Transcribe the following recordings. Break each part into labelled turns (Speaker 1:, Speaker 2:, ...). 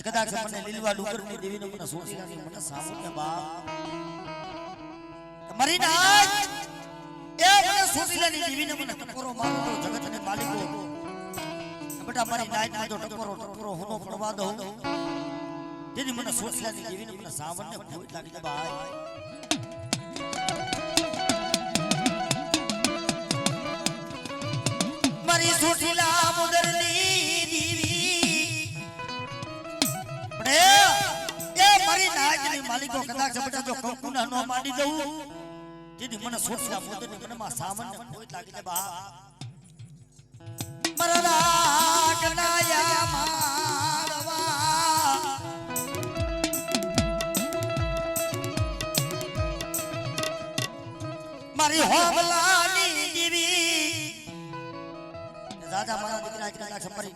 Speaker 1: આજ કદાચ મને લીલવા ડુંગરની દેવીનો મને સોસિયાની મને સામુને બાપ. મરી નાજ એ મને સોસિયાની દેવીને મને ટકોરો મારતો જગતને માલિકો બેટા મારી નાઈટમાં જો ટકોરો ટકોરો હોનો પડવા દો તેની મને સોસિયાની દેવીને મને સાવનને ભૂત લાગી ભાઈ મારી સોટીલા નાજની માલિકો કદાચ બેટા જો કંકુના નો માંડી દઉં તેથી મને સોટીલા મુદરની મનમાં સામાન્ય કોઈ લાગી દે બા. મારા રાગનાયા મારવા મારી હોમલાની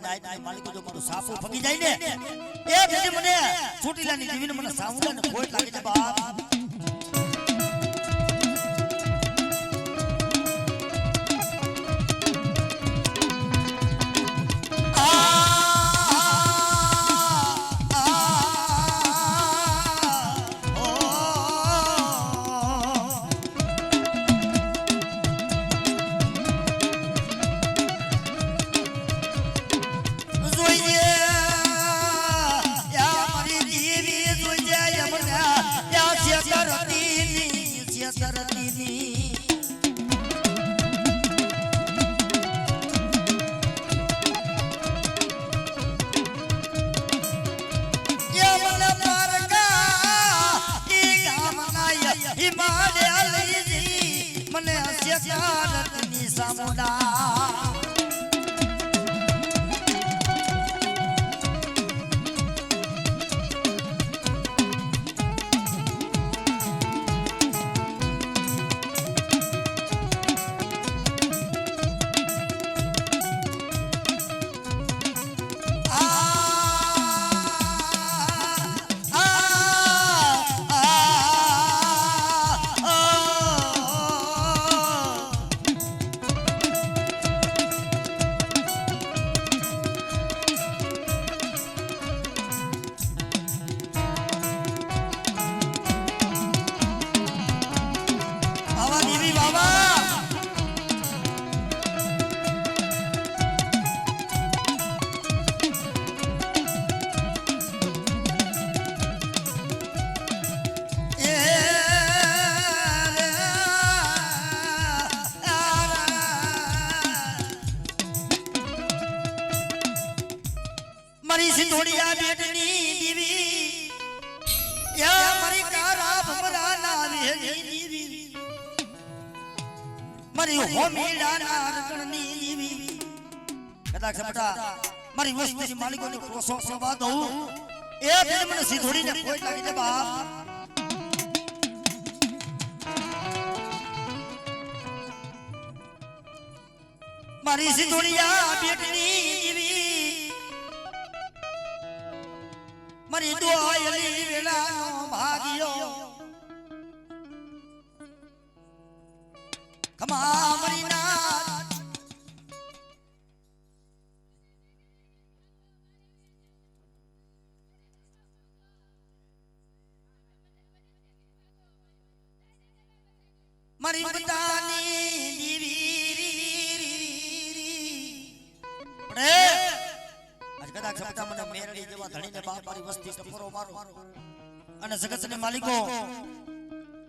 Speaker 1: નાય નાય, માલિકો, જો મારો સાપુ ફગી જાય ને, એ તેથી મને છૂટીલાની જીવીને મને સાવલા ને ખોટ લાગે છે બાપ. મારી સિંધોડિયા બેટની દીવી. યા મારી કારા ભમરા ના વેલી દીવી. મારી હોમીડા ના રકણની દીવી. કદાચ બેટા મારી વસ્તીની માલિકોની કોસો સવા દઉં એ દિન મને સિંધોડીને કોઈ લાગી દે બાપ મારી સિંધોડિયા બેટની મારી દોયલી વેલાનો ભાગ્યો. ખમા મરી નાથ મારી બધાની દીવી રી રી રી. પડે. આજ કદાચ સમજા મને મેરડી જેવા ધણીને બાપ મારી વસ્તી ટપોરો મારો. અને જગતને માલિકો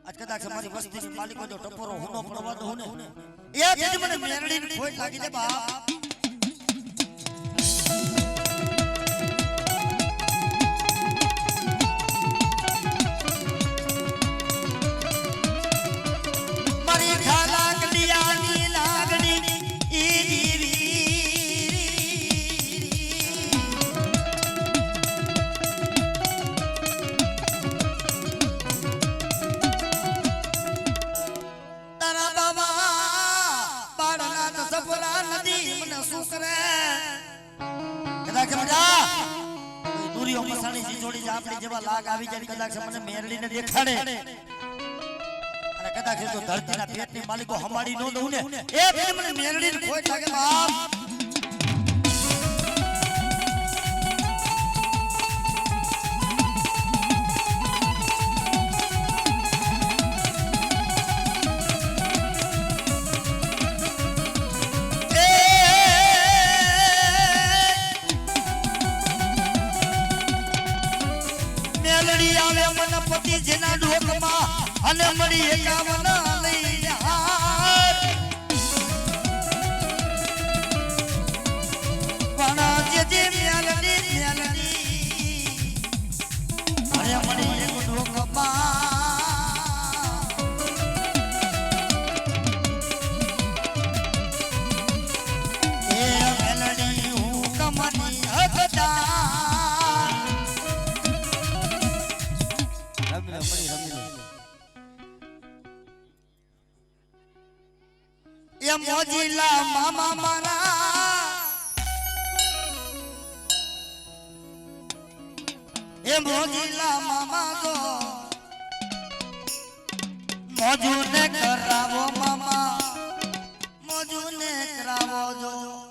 Speaker 1: આજ કદાચ મારી વસ્તીની માલિકો જો ટપોરો હુનો પડવા દો ને એ જ મને મેરડીની ખોટ લાગી દે બાપ. કોઈ દુરીઓ સી જોડી આપણી જેવા લાગ આવી જાય કદાચ મને મેરડીને દેખાડે. અને કદાચ તો ધરતીના પેટની માલિકો હમાડી નો દઉં ને. એ મને મેરડીને કોઈ લાગે બાપ અને મળી એકાવન મામા મારા. એ મોજીલા મામા ગો મોજુને કરાવો મામા. મોજુને કરાવો જો.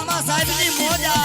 Speaker 1: 他妈才不信我家